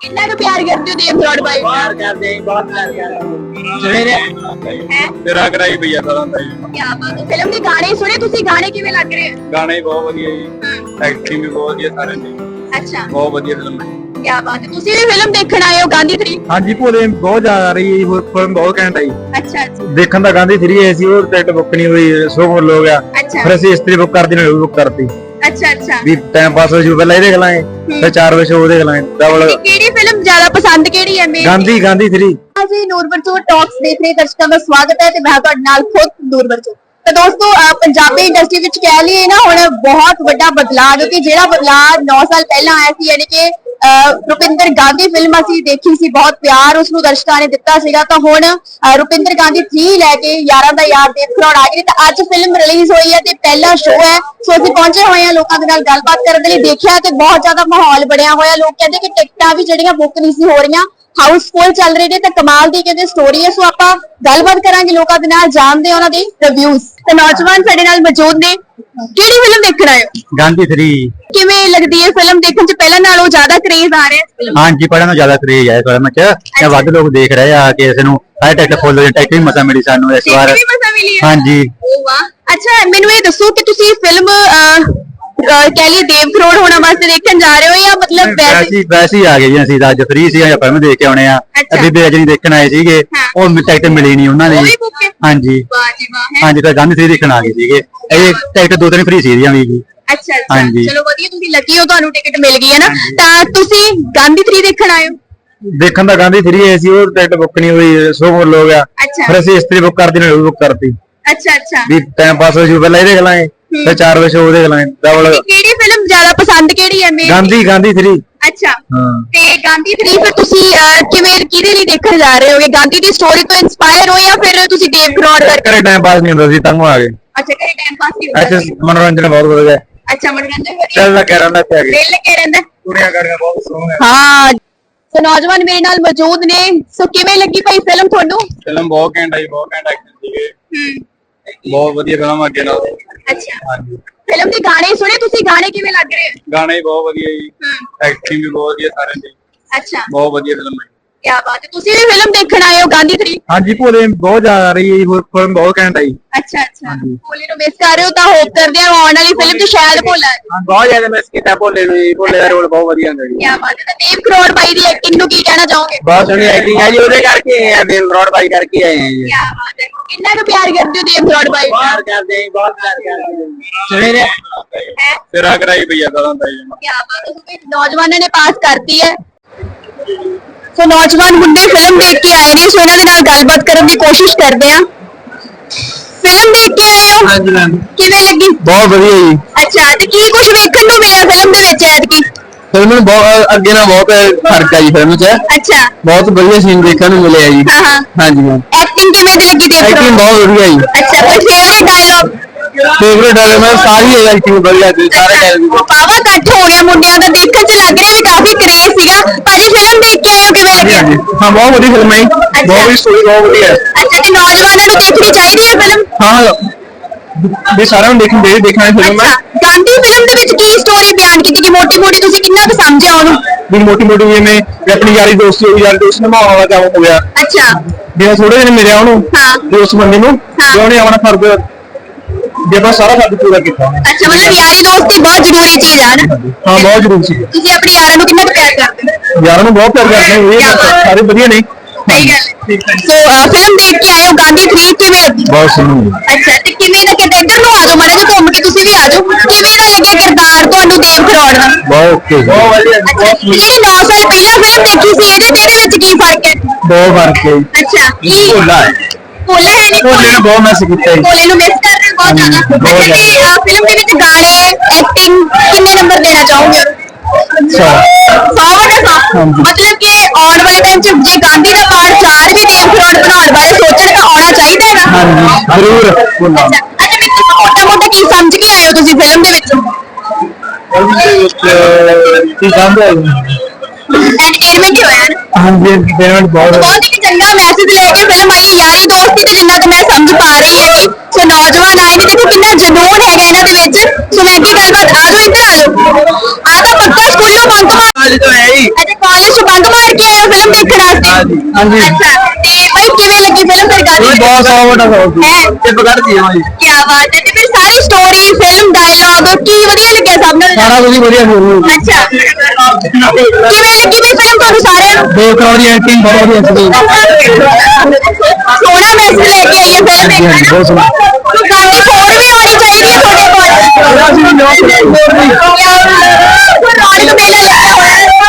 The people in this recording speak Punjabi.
ਕਿੰਨਾ ਕੁ ਪਿਆਰ ਕਰਦੇ ਹੋ ਦੇਵ ਬਰੋਡ ਬਾਈ? ਪਿਆਰ ਕਰਦੇ ਆਂ ਬਹੁਤ ਪਿਆਰ ਕਰਦੇ ਆਂ ਸਵੇਰੇ? ਹੈ? ਤੇਰਾ ਕਰਾਈ ਪਈ ਆ ਸਾਰਾ ਜੀ। ਕੀ ਬਾਤ ਹੈ। ਫਿਲਮ ਦੇ ਗਾਣੇ ਸੁਣੇ ਤੁਸੀਂ? ਗਾਣੇ ਕਿਵੇਂ ਲੱਗ ਰਹੇ? ਹੋ ਗਾਣੇ ਬਹੁਤ ਵਧੀਆ ਜੀ। ਐਕਟਿੰਗ ਵੀ ਬਹੁਤ ਵਧੀਆ ਸਾਰੇ ਦੀ ਅੱਛਾ। ਬਹੁਤ ਵਧੀਆ ਫਿਲਮ ਹੈ। ਕੀ ਬਾਤ ਹੈ। ਤੁਸੀਂ ਵੀ ਫਿਲਮ ਦੇਖਣ ਆਏ ਹੋ ਗਾਂਧੀ 3 ਹਾਂਜੀ ਭੋਲੇ ਬਹੁਤ ਜ਼ਿਆਦਾ ਆ ਰਹੀ ਹੈ ਜੀ। ਫਿਲਮ ਬਹੁਤ ਘੈਂਟ ਆਈ। ਅੱਛਾ ਅੱਛਾ। ਦੇਖਣ ਦਾ ਗਾਂਧੀ 3 ਆਈ ਸੀ ਉਹ ਟਿਕਟ ਬੁੱਕ ਨਹੀਂ ਹੋਈ ਸੋ ਫੁੱਲ ਹੋ ਗਿਆ ਅੱਛਾ। ਫਿਰ ਅਸੀਂ ਇਸਤਰੀ ਬੁੱਕ ਕਰਦੀ ਨੇ ਬੁੱਕ ਕਰਤੀ। ਅੱਛਾ ਅੱਛਾ। ਵੀ ਟਾਈਮ ਪਾਸ ਹੋ ਜੂ ਪਹਿਲਾਂ ਇਹ ਦੇਖ ਲਾਂਗੇ। ਫਿਰ 4 ਵਜੇ ਉਹ ਦੇਖ ਲਾਂਗੇ ਡਬਲ ਕਿਹੜੀ ਫਿਲਮ ਜ਼ਿਆਦਾ ਪਸੰਦ ਕਿਹੜੀ ਹੈ ਮੇਰੀ? ਗਾਂਧੀ ਗਾਂਧੀ 3 ਜੀ ਨੂਰਵਰਜੋ ਟਾਕਸ ਦੇਖ ਰਹੇ ਦਰਸ਼ਕਾਂ ਦਾ ਸਵਾਗਤ ਹੈ ਤੇ ਮੈਂ ਤੁਹਾਡੇ ਨਾਲ ਖੁਦ ਨੂਰਵਰਜੋ ਤਾਂ ਦੋਸਤੋ ਅਹ ਪੰਜਾਬੀ ਇੰਡਸਟਰੀ ਵਿੱਚ ਕਹਿ ਲਈਏ ਨਾ ਹੁਣ ਬਹੁਤ ਵੱਡਾ ਬਦਲਾਅ ਜੋ ਕਿ ਜਿਹੜਾ ਬਦਲਾਅ 9 ਸਾਲ ਪਹਿਲਾਂ ਆਇਆ ਸੀ ਯਾਨੀ ਕਿ ਰੁਪਿੰਦਰ ਗਾਂਧੀ ਫਿਲਮ ਅਸੀਂ ਦੇਖੀ ਸੀ, ਬਹੁਤ ਪਿਆਰ ਉਸ ਨੂੰ ਦਰਸ਼ਕਾਂ ਨੇ ਦਿੱਤਾ ਸੀਗਾ। ਤਾਂ ਹੁਣ ਰੁਪਿੰਦਰ ਗਾਂਧੀ 3 ਲੈ ਕੇ ਯਾਰਾਂ ਦਾ ਯਾਰ ਦੇਵ ਕਰਾਉਣ ਆ ਗਈ ਤਾਂ ਅੱਜ ਫਿਲਮ ਰਿਲੀਜ਼ ਹੋਈ ਹੈ ਤੇ ਪਹਿਲਾ ਸ਼ੋਅ ਹੈ। ਸੋ ਅਸੀਂ ਪਹੁੰਚੇ ਹੋਏ ਹਾਂ ਲੋਕਾਂ ਦੇ ਨਾਲ ਗੱਲਬਾਤ ਕਰਨ ਦੇ ਲਈ। ਦੇਖਿਆ ਤੇ ਬਹੁਤ ਜ਼ਿਆਦਾ ਮਾਹੌਲ ਬਣਿਆ ਹੋਇਆ। ਲੋਕ ਕਹਿੰਦੇ ਕਿ ਟਿਕਟਾਂ ਵੀ ਜਿਹੜੀਆਂ ਬੁੱਕ ਨਹੀਂ ਸੀ ਹੋ ਰਹੀਆਂ। ਹਾਊਸਫੁੱਲ ਚੱਲ ਰਹੇ ਨੇ ਤੇ ਕਮਾਲ ਦੀ ਕਹਿੰਦੇ ਸਟੋਰੀ ਹੈ। ਸੋ ਆਪਾਂ ਗੱਲਬਾਤ ਕਰਾਂਗੇ ਲੋਕਾਂ ਦੇ ਨਾਲ ਜਾਣਦੇ ਉਹਨਾਂ ਦੇ ਰਿਵਿਊਜ਼ ਤੇ ਨੌਜਵਾਨ ਸਾਡੇ ਨਾਲ ਮੌਜੂਦ ਨੇ। ਕਿਹੜੀ ਫਿਲਮ ਦੇਖਣ ਆਏ ਹੋ? ਗਾਂਧੀ 3 ਕਿਵੇਂ ਲੱਗਦੀ ਹੈ ਫਿਲਮ ਦੇਖਣ ਚ? ਪਹਿਲਾਂ ਨਾਲੋਂ ਜ਼ਿਆਦਾ ਕ੍ਰੇਜ਼ ਆ ਰਿਹਾ ਹੈ ਹਾਂਜੀ ਪੜਨ ਨੂੰ ਜ਼ਿਆਦਾ ਕਰੇਜ ਹੈ ਫਿਲਮ 'ਚ। ਤੇ ਵੱਧ ਲੋਕ ਦੇਖ ਰਹੇ ਆ ਕਿ ਇਸ ਨੂੰ ਹਾਈ ਟਿਕਟ ਫੁੱਲ ਟਿਕਟ ਵੀ ਮਸਾ ਮਿਲੀ ਸਾਨੂੰ ਇਸ ਵਾਰ। ਵੀ ਮਜ਼ਾ ਮਿਲੀ ਹੈ। ਹਾਂਜੀ। ਓ ਵਾਹ। ਅੱਛਾ ਮੈਨੂੰ ਇਹ ਦੱਸੋ ਕਿ ਤੁਸੀਂ ਫਿਲਮ ਕਹਿ ਲਈ ਦੇਵ ਕਰੋੜ ਹੋਣਾ ਵਾਸਤੇ ਦੇਖਣ ਜਾ ਰਹੇ ਹੋ ਜਾਂ ਮਤਲਬ ਵੈਸੇ ਵੈਸੇ ਆ ਗਏ ਜੀ ਅਸੀਂ ਤਾਂ ਅੱਜ ਫ੍ਰੀ ਸੀ ਜਾਂ ਫਿਲਮ ਦੇਖ ਕੇ ਆਉਣੇ ਆ। ਅੱਛਾ। ਅੱਧੀ ਦੇ ਨਹੀਂ ਦੇਖਣ ਆਏ ਸੀਗੇ। ਹਾਂ। ਉਹ ਟਿਕਟ ਮਿਲੀ ਨਹੀਂ ਉਹਨਾਂ ਉਹ ਵੀ ਦੀ book ਹੈ? ਹਾਂਜੀ। ਵਾਹ ਜੀ ਵਾਹ ਹੈ? ਹਾਂਜੀ ਤਾਂ ਗਾਂਧੀ 3 ਦੇਖਣ ਆ ਗਏ ਸੀਗੇ। ਇਹ ਟਿਕਟ ਦੋ ਤਿੰਨ ਫ੍ਰੀ ਸੀਗੀਆਂ ਵੀ ਜੀ। ਅੱਛਾ ਅੱਛਾ। ਹਾਂਜੀ। ਚਲੋ ਵਧੀਆ ਤੁਸੀਂ ਲੱਕੀ ਹੋ ਤੁਹਾਨੂੰ ਟਿਕਟ ਮਿਲ ਗਈ ਹੈ ਨਾ। ਤਾਂ ਤੁਸੀਂ ਗਾਂਧੀ 3 ਦੇਖਣ ਆਏ ਹੋ? ਦੇਖਣ ਦਾ ਗਾਂਧੀ 3 ਆਈ ਸੀ ਉਹ ਟਿਕਟ ਬੁੱਕ ਨਹੀਂ ਹੋਈ ਸੋ ਫੁੱਲ ਹੋ ਗਿਆ ਅੱਛਾ। ਫਿਰ ਅਸੀਂ ਇਸਤਰੀ ਬੁੱਕ ਕਰਦੀ ਨੇ ਬੁੱਕ ਕਰਤੀ। ਅੱਛਾ ਅੱਛਾ। ਵੀ ਟਾਈਮ ਪਾਸ ਹੋ ਜੂ ਪਹਿਲਾਂ ਇਹ ਦੇਖ ਲਾਂਗੇ ਫਿਰ 4 ਵਜੇ ਉਹ ਦੇਖ ਲਾਂਗੇ ਡਬਲ ਕਿਹੜੀ ਫਿਲਮ ਜ਼ਿਆਦਾ ਪਸੰਦ ਕਿਹੜੀ ਹੈ ਮੇਰੀ? ਗਾਂਧੀ ਗਾਂਧੀ 3 ਅੱਛਾ। ਹਾਂ। ਤੇ ਗਾਂਧੀ 3 ਫਿਰ ਤੁਸੀਂ ਅਹ, ਕਿਵੇਂ ਕਿਹਦੇ ਲਈ ਦੇਖਣ ਜਾ ਰਹੇ ਹੋਗੇ? ਗਾਂਧੀ ਦੀ ਸਟੋਰੀ ਤੋਂ ਇਨਸਪਾਇਰ ਹੋ ਜਾਂ ਫਿਰ ਤੁਸੀਂ ਦੇਵ ਕਰੋੜ ਕਰਕੇ? ਕਰੇ ਟਾਈਮ ਪਾਸ ਨਹੀਂ ਹੁੰਦਾ ਸੀ ਤੰਗ ਆ ਗਏ। ਅੱਛਾ ਕਰੇ ਟਾਈਮ ਪਾਸ ਨਹੀਂ ਹੁੰਦਾ ਅੱਛਾ ਸੀ। ਮਨੋਰੰਜਨ ਬਹੁਤ ਵਧੀਆ ਅੱਛਾ ਮਨੋਰੰਜਨ ਵਧੀਆ। ਚੱਲ ਤੇ ਆ ਗਏ ਦਿਲ ਲੱਗੇ ਰਹਿੰਦਾ। ਕੁੜੀਆਂ ਕਰੀਆਂ ਬਹੁਤ ਸੋਹਣੀਆਂ ਹਾਂ। ਸੋ ਨੌਜਵਾਨ ਮੇਰੇ ਨਾਲ ਮੌਜੂਦ ਨੇ। ਸੋ ਕਿਵੇਂ ਲੱਗੀ ਭਾਈ ਫਿਲਮ ਤੁਹਾਨੂੰ? ਫਿਲਮ ਬਹੁਤ ਘੈਂਟ ਆਈ ਬਹੁਤ ਘੈਂਟ ਐਕਟਿੰਗ ਸੀਗੇ। ਹੂੰ। ਬਹੁਤ ਵਧੀਆ ਫਿਲਮ ਅੱਗੇ ਨਾਲ। ਅੱਛਾ। ਹਾਂਜੀ। ਫਿਲਮ ਦੇ ਗਾਣੇ ਸੁਣੇ ਤੁਸੀਂ? ਗਾਣੇ ਕਿਵੇਂ ਲੱਗ ਰਹੇ? ਗਾਣੇ ਹੀ ਬਹੁਤ ਵਧੀਆ ਜੀ। ਹੂੰ। ਐਕਟਿੰਗ ਵੀ ਬਹੁਤ ਵਧੀਆ ਸਾਰੇ ਦੀ ਅੱਛਾ। ਬਹੁਤ ਵਧੀਆ ਫਿਲਮ ਹੈ ਕੀ ਬਾਤ ਹੈ। ਤੁਸੀਂ ਵੀ ਫਿਲਮ ਦੇਖਣ ਆਏ ਹੋ ਗਾਂਧੀ 3 ਹਾਂਜੀ ਭੋਲੇ ਬਹੁਤ ਜ਼ਿਆਦਾ ਆ ਰਹੀ ਹੈ ਜੀ। ਫਿਲਮ ਬਹੁਤ ਘੈਂਟ ਆਈ ਅੱਛਾ ਅੱਛਾ। ਭੋਲੇ ਨੂੰ ਮਿਸ ਕਰ ਰਹੇ ਹੋ ਤਾਂ ਹੋਪ ਕਰਦੇ ਹਾਂ ਆਉਣ ਵਾਲੀ ਫਿਲਮ 'ਚ ਸ਼ਾਇਦ ਭੋਲਾ ਜਾਏ। ਬਹੁਤ ਜ਼ਿਆਦਾ ਮਿਸ ਕੀਤਾ ਭੋਲੇ ਨੂੰ ਜੀ। ਭੋਲੇ ਦਾ ਰੋਲ ਬਹੁਤ ਵਧੀਆ ਹੁੰਦਾ ਜੀ। ਕੀ ਬਾਤ ਹੈ। ਤਾਂ ਦੇਵ ਕਰੋੜ ਭਾਈ ਦੀ ਐਕਟਿੰਗ ਨੂੰ ਕੀ ਕਹਿਣਾ ਚਾਹੋਗੇ? ਬਹੁਤ ਸੋਹਣੀ ਐਕਟਿੰਗ ਹੈ ਜੀ ਉਹਦੇ ਕਰਕੇ ਆਏ ਆ ਦਿਲ ਰੋਡ ਬਾਈ ਕਰਕੇ ਆਏ ਆ ਜੀ। ਕੀ ਬਾਤ ਹੈ ਕਿੰਨਾ ਕੁ ਪਿਆਰ ਕਰਦੇ ਹੋ ਦੇਵ ਕਰੋੜ ਭਾਈ ਪਿਆਰ ਕਰਦੇ ਆਂ ਬਹੁਤ ਪਿਆਰ ਕਰਦੇ ਆਂ ਸਵੇਰੇ ਹੈ? ਤੇਰਾ ਕਰਾਈ ਪਈ ਆ ਸਾਰਾ ਦਾ ਜੀ। ਕੀ ਬਾਤ ਹੈ ਸੋ ਨੌਜਵਾਨਾਂ ਨੇ ਪਾਸ ਕਰਤੀ ਹੈ। ਸੋ ਨੌਜਵਾਨ ਮੁੰਡੇ ਫਿਲਮ ਦੇਖ ਕੇ ਆਏ ਨੇ ਸੋ ਇਹਨਾਂ ਦੇ ਨਾਲ ਗੱਲਬਾਤ ਕਰਨ ਦੀ ਕੋਸ਼ਿਸ਼ ਕਰਦੇ ਆ ਫਿਲਮ ਦੇਖ ਕੇ ਆਏ ਹੋ? ਹਾਂਜੀ ਮੈਮ ਕਿਵੇਂ ਲੱਗੀ? ਬਹੁਤ ਵਧੀਆ ਜੀ। ਅੱਛਾ ਤੇ ਕੀ ਕੁਝ ਵੇਖਣ ਨੂੰ ਮਿਲਿਆ ਫਿਲਮ ਦੇ ਵਿੱਚ ਐਤਕੀ? ਫਿਲਮ ਨੂੰ ਬਹੁਤ ਅੱਗੇ ਨਾਲ ਬਹੁਤ ਫ਼ਰਕ ਹੈ ਜੀ ਫਿਲਮ 'ਚ। ਅੱਛਾ। ਬਹੁਤ ਵਧੀਆ ਸੀਨ ਦੇਖਣ ਨੂੰ ਮਿਲਿਆ ਜੀ। ਹਾਂ ਹਾਂ। ਹਾਂਜੀ ਮੈਮ ਐਕਟਿੰਗ ਕਿਵੇਂ ਦੀ ਲੱਗੀ ਦੇਖ ਐਕਟਿੰਗ ਬਹੁਤ ਵਧੀਆ ਜੀ। ਅੱਛਾ ਕੋਈ ਫੇਵਰੇਟ ਡਾਇਲੌਗ ਫੇਵਰੇਟ ਹੈ ਮੈਂ ਸਾਰੀ ਐਕਟਿੰਗ ਵਧੀਆ ਸੀ ਸਾਰੇ ਡਾਇਲੌਗ ਪਾਵਾ ਇਕੱਠ ਹੋ ਗਿਆ ਮੁੰਡਿਆਂ ਦਾ ਦੇਖਣ ਚ ਲੱਗ ਰਿਹਾ ਵੀ ਕਾਫੀ ਕਰੇਜ਼ ਸੀਗਾ ਭਾਜੀ ਫਿਲਮ ਦੇਖ ਕੇ ਆਏ ਹੋ ਕਿਵੇਂ ਲੱਗਿਆ ਹਾਂ ਬਹੁਤ ਵਧੀਆ ਫਿਲਮ ਹੈ ਜੀ। ਬਹੁਤ ਵੀ ਸਟੋਰੀ ਬਹੁਤ ਵਧੀਆ। ਹੈ ਅੱਛਾ ਤੇ ਨੌਜਵਾਨਾਂ ਨੂੰ ਦੇਖਣੀ ਚਾਹੀਦੀ ਹੈ ਫਿਲਮ ਹਾਂ। ਵੀ ਸਾਰਿਆਂ ਨੂੰ ਦੇਖਣ ਦੇ ਦੇਖਣਾ ਫਿਲਮ ਹੈ ਅੱਛਾ ਗਾਂਧੀ ਫਿਲਮ ਦੇ ਵਿੱਚ ਕੀ ਸਟੋਰੀ ਬਿਆਨ ਕੀਤੀ ਕਿ ਮੋਟੀ ਮੋਟੀ ਤੁਸੀਂ ਕਿੰਨਾ ਕੁ ਸਮਝਿਆ ਉਹਨੂੰ? ਵੀ ਮੋਟੀ ਮੋਟੀ ਜਿਵੇਂ ਵੀ ਆਪਣੀ ਯਾਰੀ ਦੋਸਤੀ ਹੋਈ ਯਾਰੀ ਦੋਸਤ ਨਿਭਾਉਣ ਵਾਲਾ ਕੰਮ ਹੋ ਗਿਆ। ਅੱਛਾ। ਜਿਵੇਂ ਥੋੜੇ ਦਿਨ ਮਿਲਿਆ ਉਹਨੂੰ ਹਾਂ। ਵੀ ਉਸ ਬੰਦੇ ਨੂੰ ਹਾਂ। ਵੀ ਉਹਨੇ ਆਪਣਾ ਫਰਜ਼ ਜੇ ਆਪਾਂ ਸਾਰਾ ਫਰਜ਼ ਪੂਰਾ ਕੀਤਾ। ਅੱਛਾ ਮਤਲਬ ਯਾਰੀ ਦੋਸਤੀ ਬਹੁਤ ਜ਼ਰੂਰੀ ਚੀਜ਼ ਹੈ ਨਾ ਹਾਂ ਬਹੁਤ ਜ਼ਰੂਰੀ ਸੀ। ਤੁਸੀਂ ਆਪਣੀ ਯਾਰਾਂ ਨੂੰ ਕਿੰਨਾ ਕੁ ਪਿਆਰ ਕਰਦੇ? ਹੋ ਯਾਰਾਂ ਨੂੰ ਬਹੁਤ ਪਿਆਰ ਕਰਦੇ ਨੇ ਇਹ ਹੈ। ਸਾਰੇ ਵਧੀਆ ਨੇ। ਸਹੀ ਗੱਲ ਹੈ। ਸੋ ਫਿਲਮ ਦੇਖ ਕੇ ਆਏ ਹੋ ਗਾਂਧੀ 3 ਕਿਵੇਂ ਲੱਗੀ ਬਹੁਤ ਸੋਹਣੀ ਅੱਛਾ ਤੇ ਕਿਵੇਂ ਦਾ ਕਿਤੇ ਇੱਧਰ ਨੂੰ ਆ ਜਾਓ ਮਾੜਾ ਜਿਹਾ ਘੁੰਮ ਕੇ ਤੁਸੀਂ ਵੀ ਆ ਜਾਓ। ਕਿਵੇਂ ਦਾ ਲੱਗਿਆ ਕਿਰਦਾਰ ਤੁਹਾਨੂੰ ਦੇਵ ਕਰੋੜ ਦਾ? ਬਹੁਤ ਓਕੇ ਬਹੁਤ ਵਧੀਆ ਅੱਛਾ ਜਿਹੜੀ 9 ਸਾਲ ਪਹਿਲਾਂ ਫਿਲਮ ਦੇਖੀ ਸੀ? ਇਹਦੇ ਤੇ ਇਹਦੇ ਵਿੱਚ ਕੀ ਫ਼ਰਕ ਹੈ? ਬਹੁਤ ਫ਼ਰਕ ਹੈ ਅੱਛਾ ਕੀ ਭੋਲਾ ਹੈ। ਭੋਲਾ ਹੈ ਨਹੀਂ? ਭੋਲੇ ਨੇ ਬਹੁਤ ਮੈਸ ਕੀਤਾ ਜੀ। ਭੋਲੇ ਨੂੰ ਮਿਸ ਕਰ ਰਹੇ ਹੋ ਬਹੁਤ ਜ਼ਿਆਦਾ। ਬਹੁਤ ਅੱਛਾ ਤੇ ਫਿਲਮ ਦੇ ਵਿੱਚ ਗਾਣੇ ਐਕਟਿੰਗ ਕਿੰਨੇ ਨੰਬਰ ਦੇਣਾ ਚਾਹੋਗੇ? ਅੱਛਾ ਸੌ ਵਜੇ ਸੌ ਹਾਂਜੀ। ਮਤਲਬ ਕਿ ਆਉਣ ਵਾਲੇ ਟਾਈਮ 'ਚ ਜੇ ਗਾਂਧੀ ਦਾ ਪਾਰਟ 4 ਵੀ ਦੇਵ ਕਰੋੜ ਬਣਾਉਣ ਬਾਰੇ ਸੋਚਣ ਤਾਂ ਆਉਣਾ ਚਾਹੀਦਾ ਹੈ ਨਾ? ਹਾਂਜੀ ਜ਼ਰੂਰ। ਅੱਛਾ ਅੱਛਾ ਮੈਨੂੰ ਮੋਟਾ ਮੋਟਾ ਕੀ ਸਮਝ ਕੇ ਆਏ ਹੋ ਤੁਸੀਂ ਫਿਲਮ ਦੇ ਵਿੱਚ? ਉਹਦੇ ਵਿੱਚ ਕੀ ਕਹਿੰਦੇ ਐਂਟਰਟੇਨਮੈਂਟ ਹੀ ਹੋਇਆ ਨਾ? ਹਾਂਜੀ ਪੇਮੈਂਟ ਬਹੁਤ ਬਹੁਤ ਹੀ ਚੰਗਾ ਮੈਸੇਜ ਲੈ ਕੇ ਫਿਲਮ ਆਈ। ਯਾਰੀ ਦੋਸਤੀ ਤੇ ਜਿੰਨਾ ਕੁ ਮੈਂ ਸਮਝ ਪਾ ਰਹੀ ਹਾਂ ਕਿ ਸੋ ਨੌਜਵਾਨ ਆਏ ਨੇ ਦੇਖੋ ਕਿੰਨਾ ਜਨੂਨ ਹੈਗਾ ਇਹਨਾਂ ਦੇ ਵਿੱਚ। ਸੋ ਮੈਂ ਕੀ ਗੱਲਬਾਤ ਆ ਜਾਓ ਇੱਧਰ ਆ ਜਾਓ ਆ ਤਾਂ ਪੱਕਾ ਸਕੂਲੋਂ ਬੰਕ ਮਾਰ ਅੱਜ ਤੋਂ ਹੈ ਹੀ ਅੱਛਾ ਕਾਲਜ ਤੋਂ ਬੰਕ ਮਾਰ ਕੇ ਆਏ ਹੋ ਫਿਲਮ ਦੇਖਣ ਵਾਸਤੇ ਹਾਂਜੀ। ਅੱਛਾ ਤੇ ਭਾਈ ਕਿਵੇਂ ਲੱਗੀ ਫਿਲਮ ਫਿਰ ਗੱਲ ਬਹੁਤ ਸੌ ਵੱਡਾ ਸੌ ਹੈ ਤੇ ਪਕੜ ਦੀ ਜੀ ਕੀ ਬਾਤ ਹੈ ਤੇ ਫਿਰ ਸਾਰੀ ਸਟੋਰੀ ਫਿਲਮ ਡਾਇਲੌਗ ਕੀ ਵਧੀਆ ਲੱਗਿਆ ਸਭ ਨੂੰ ਸਾਰਾ ਕੁਝ ਵਧੀਆ ਹੋਇਆ ਅੱਛਾ ਕਿਵੇਂ ਲੱਗੀ ਵੀ ਫਿਲਮ ਤੁਹਾਨੂੰ ਸਾਰਿਆਂ ਨੂੰ ਦੋ ਕਰੋੜ ਦੀ ਐਕਟਿੰਗ ਬਹੁਤ ਵਧੀਆ ਸੀ ਸੋਹਣਾ ਮੈਸੇਜ ਲੈ ਕੇ ਆਈ ਹੈ ਫਿਲਮ ਇੱਕ ਹਾਂਜੀ, ਬਹੁਤ ਸੋਹਣਾ। ਸੋ ਗਾਣੇ ਹੋਰ ਵੀ ਆਉਣੀ ਚਾਹੀਦੀ ਹੈ ਤੁਹਾਡੇ ਕੋਲ ਰੌਣਕ ਮੇਲਾ ਲੱਗਿਆ ਹੋਇਆ ਹੈ